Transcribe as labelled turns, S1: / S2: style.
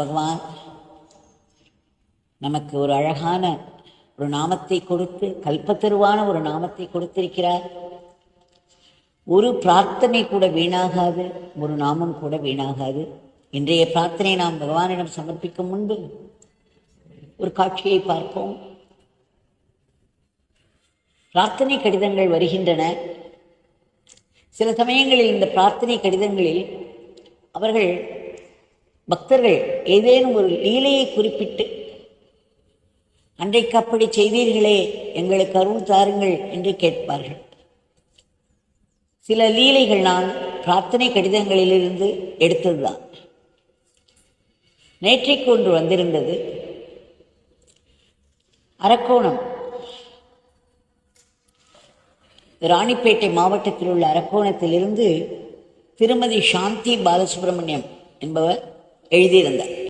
S1: பகவான் நமக்கு ஒரு அழகான ஒரு நாமத்தை கொடுத்து கல்பத்தருவான ஒரு நாமத்தை கொடுத்திருக்கிறார். ஒரு பிரார்த்தனை கூட வீணாகாது ஒரு நாமம் கூட வீணாகாது. இன்றைய பிரார்த்தனை நாம் பகவானிடம் சமர்ப்பிக்கும் முன்பு ஒரு காட்சியை பார்ப்போம். பிரார்த்தனை கடிதங்கள் வருகின்றன. சில சமயங்களில் இந்த பிரார்த்தனை கடிதங்களில் அவர்கள் பக்தர்கள் ஏதேனும் ஒரு லீலையை குறிப்பிட்டு அன்றைக்கு அப்படி செய்தீர்களே எங்களுக்கு அருள் தாருங்கள் என்று கேட்பார்கள். சில லீலைகள் நான் பிரார்த்தனை கடிதங்களிலிருந்து எடுத்ததுதான். நேற்றைக்கு ஒன்று வந்திருந்தது. அரக்கோணம். ராணிப்பேட்டை மாவட்டத்தில் உள்ள அரக்கோணத்திலிருந்து திருமதி சாந்தி பாலசுப்ரமணியம் என்பவர் 埃及人打。